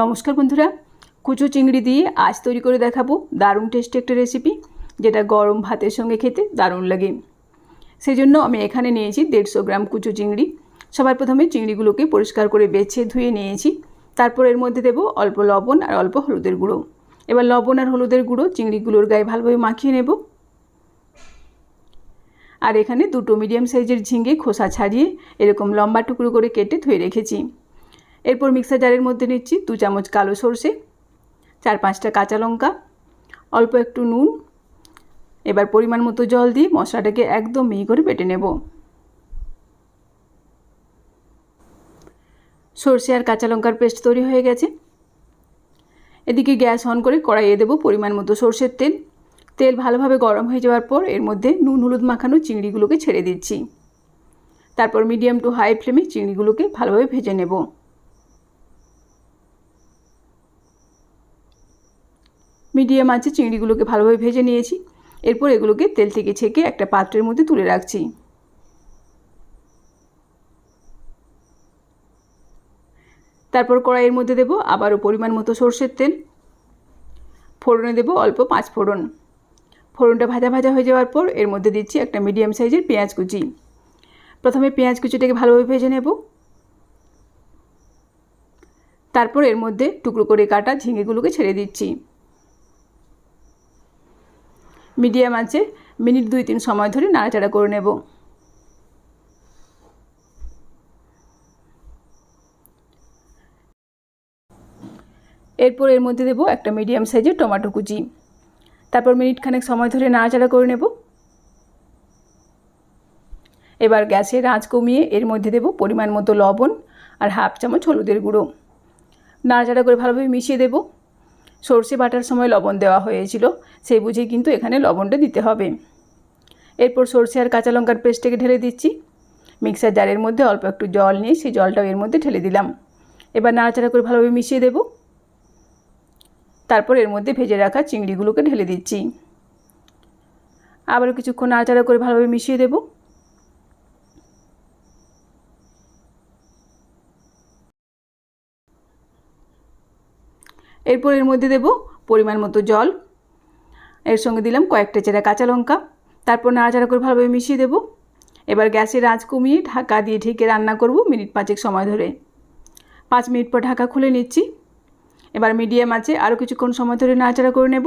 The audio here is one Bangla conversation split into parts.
নমস্কার বন্ধুরা। কুচো চিংড়ি দিয়ে আজ তৈরি করে দেখাবো দারুণ টেস্টি একটা রেসিপি যেটা গরম ভাতের সঙ্গে খেতে দারুণ লাগে। সেই জন্য আমি এখানে নিয়েছি দেড়শো গ্রাম কুচো চিংড়ি। সবার প্রথমে চিংড়িগুলোকে পরিষ্কার করে বেছে ধুয়ে নিয়েছি। তারপর এর মধ্যে দেবো অল্প লবণ আর অল্প হলুদের গুঁড়ো। এবার লবণ আর হলুদের গুঁড়ো চিংড়িগুলোর গায়ে ভালোভাবে মাখিয়ে নেব। আর এখানে দুটো মিডিয়াম সাইজের ঝিঙে খোসা ছাড়িয়ে এরকম লম্বা টুকরো করে কেটে ধুয়ে রেখেছি। এরপর মিক্সার জারের মধ্যে নিচ্ছি দু চামচ কালো সর্ষে, চার পাঁচটা কাঁচা লঙ্কা, অল্প একটু নুন। এবার পরিমাণ মতো জল দিয়ে মশলাটাকে একদম মিহি করে বেটে নেব। সর্ষে আর কাঁচা লঙ্কার পেস্ট তৈরি হয়ে গেছে। এদিকে গ্যাস অন করে কড়াইয়ে দেবো পরিমাণ মতো সর্ষের তেল। তেল ভালোভাবে গরম হয়ে যাওয়ার পর এর মধ্যে নুন, হলুদ মাখানো চিংড়িগুলোকে ছেড়ে দিচ্ছি। তারপর মিডিয়াম টু হাই ফ্লেমে চিংড়িগুলোকে ভালোভাবে ভেজে নেব। মিডিয়াম আছে চিংড়িগুলোকে ভালোভাবে ভেজে নিয়েছি। এরপর এগুলোকে তেল থেকে ছেঁকে একটা পাত্রের মধ্যে তুলে রাখছি। তারপর কড়াইয়ের মধ্যে দেবো আবারও পরিমাণ মতো সর্ষের তেল। ফোড়নে দেবো অল্প পাঁচ ফোড়ন। ফোড়নটা ভাজা ভাজা হয়ে যাওয়ার পর এর মধ্যে দিচ্ছি একটা মিডিয়াম সাইজের পেঁয়াজ কুচি। প্রথমে পেঁয়াজ কুচিটাকে ভালোভাবে ভেজে নেব। তারপর এর মধ্যে টুকরো করে কাটা ঝিঙেগুলোকে ছেড়ে দিচ্ছি। মিডিয়াম আছে, মিনিট দুই তিন সময় ধরে নাড়াচাড়া করে নেব। এরপর এর মধ্যে দেবো একটা মিডিয়াম সাইজের টমেটো কুচি। তারপর মিনিট খানেক সময় ধরে নাড়াচাড়া করে নেব। এবার গ্যাসের আঁচ কমিয়ে এর মধ্যে দেব পরিমাণ মতো লবণ আর হাফ চামচ হলুদের গুঁড়ো। নাড়াচাড়া করে ভালোভাবে মিশিয়ে দেব। সর্ষে বাটার সময় লবণ দেওয়া হয়েছিল, সেই বুঝেই কিন্তু এখানে লবণটা দিতে হবে। এরপর সর্ষে আর কাঁচা লঙ্কার পেস্টটাকে ঢেলে দিচ্ছি। মিক্সার জারের মধ্যে অল্প একটু জল নিয়ে সেই জলটাও এর মধ্যে ঢেলে দিলাম। এবার নাড়াচাড়া করে ভালোভাবে মিশিয়ে দেব। তারপর এর মধ্যে ভেজে রাখা চিংড়িগুলোকে ঢেলে দিচ্ছি। আবারও কিছুক্ষণ নাড়াচাড়া করে ভালোভাবে মিশিয়ে দেবো। এরপর এর মধ্যে দেব পরিমাণ মতো জল। এর সঙ্গে দিলাম কয়েকটা চেরা কাঁচা লঙ্কা। তারপর নাড়াচাড়া করে ভালোভাবে মিশিয়ে দেব। এবার গ্যাসের আঁচ কমিয়ে ঢাকা দিয়ে ঢেকে রান্না করব মিনিট পাঁচেক সময় ধরে। পাঁচ মিনিট পর ঢাকা খুলে নিচ্ছি। এবার মিডিয়াম আছে আরও কিছুক্ষণ সময় ধরে নাড়াচাড়া করে নেব।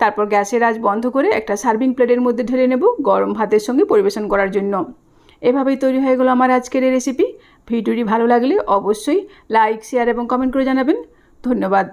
তারপর গ্যাসের আঁচ বন্ধ করে একটা সার্ভিং প্লেটের মধ্যে ঢেলে নেব গরম ভাতের সঙ্গে পরিবেশন করার জন্য। এভাবেই তৈরি হয়ে গেলো আমার আজকের এই রেসিপি ভিডিওটি ভালো লাগলে অবশ্যই লাইক শেয়ার এবং কমেন্ট করে জানাবেন। ধন্যবাদ।